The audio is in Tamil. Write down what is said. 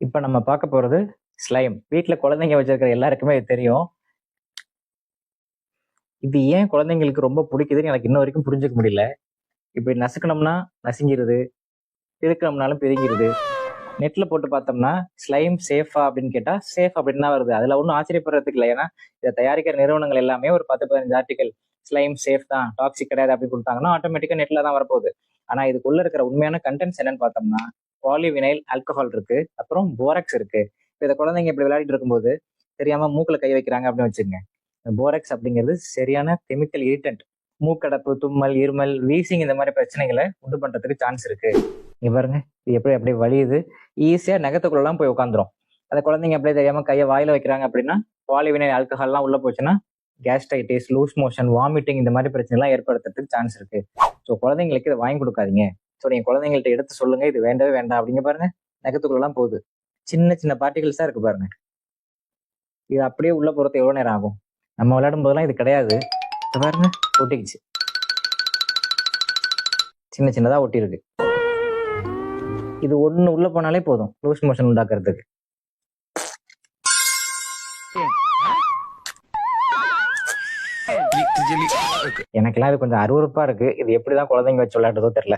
இப்போ நம்ம பார்க்க போகிறது ஸ்லைம் வீட்டில் குழந்தைங்க வச்சிருக்கிற எல்லாருக்குமே இது தெரியும். இது ஏன் குழந்தைங்களுக்கு ரொம்ப பிடிக்குதுன்னு எனக்கு இன்ன வரைக்கும் புரிஞ்சுக்க முடியல. இப்படி நசுக்கணும்னா நசுங்கிருது பிதுக்கணும்னாலும் பிதுங்கிருது. நெட்டில் போட்டு பார்த்தோம்னா ஸ்லைம் சேஃபா அப்படின்னு கேட்டால் சேஃப் அப்படின்னு தான் வருது. அதில் ஒன்றும் ஆச்சரியப்படுறதுக்கு இல்லை. ஏன்னா இதை தயாரிக்கிற நிறுவனங்கள் எல்லாமே ஒரு பத்து பதினஞ்சு ஆர்டிகல் ஸ்லைம் சேஃப் தான் டாக்ஸிக் கிடையாது அப்படி கொடுத்தாங்கன்னா ஆட்டோமேட்டிக்காக நெட்டில் தான் வரப்போகுது. ஆனால் இதுக்குள்ளே இருக்கிற உண்மையான கண்டென்ட்ஸ் என்னன்னு பார்த்தோம்னா பாலிவினைல் ஆல்கஹால் இருக்கு. அப்புறம் போரக்ஸ் இருக்கு. இப்போ இதை குழந்தைங்க இப்படி விளையாடிட்டு இருக்கும்போது தெரியாம மூக்கில் கை வைக்கிறாங்க அப்படின்னு வச்சுக்கோங்க. போரக்ஸ் அப்படிங்கிறது சரியான கெமிக்கல் இரிட்டன்ட் மூக்கடப்பு தும்மல் இருமல் வீசிங் இந்த மாதிரி பிரச்சனைகளை உண்டு பண்றதுக்கு சான்ஸ் இருக்கு. இங்க பாருங்க. இது எப்படி அப்படியே வலியுது. ஈஸியா நகத்துக்குள்ளலாம் போய் உட்காந்துரும் அந்த குழந்தைங்க அப்படியே தெரியாம கையை வாயில வைக்கிறாங்க அப்படின்னா பாலிவினை ஆல்கஹால்லாம் உள்ள போச்சுன்னா கேஸ்ட்ரைட்டிஸ் லூஸ் மோஷன் வாமிட்டிங் இந்த மாதிரி பிரச்சனைலாம் ஏற்படுத்துறதுக்கு சான்ஸ் இருக்கு. ஸோ குழந்தைங்களுக்கு இதை வாங்கி கொடுக்காதீங்க. ஸோ குழந்தைங்கள்ட்ட எடுத்து சொல்லுங்க இது வேண்டவே வேண்டாம் அப்படிங்க பாருங்க. நகத்துக்குள்ளலாம் போகுது. சின்ன சின்ன பார்ட்டிகல்ஸா இருக்கு பாருங்க. இது அப்படியே உள்ள போறது எவ்வளவு நேரம் ஆகும்? நம்ம விளையாடும் போதெல்லாம் இது கிடையாது. பாருங்க ஒட்டிக்கிச்சு. சின்ன சின்னதா ஒட்டி இருக்கு இது ஒண்ணு உள்ள போனாலே போதும் லூஸ் மோஷன் உண்டாக்குறதுக்கு. எனக்கெல்லாம் இது கொஞ்சம் அருவருப்பா இருக்கு. இது எப்படிதான் குழந்தைங்க வச்சு விளையாடுறதோ தெரியல.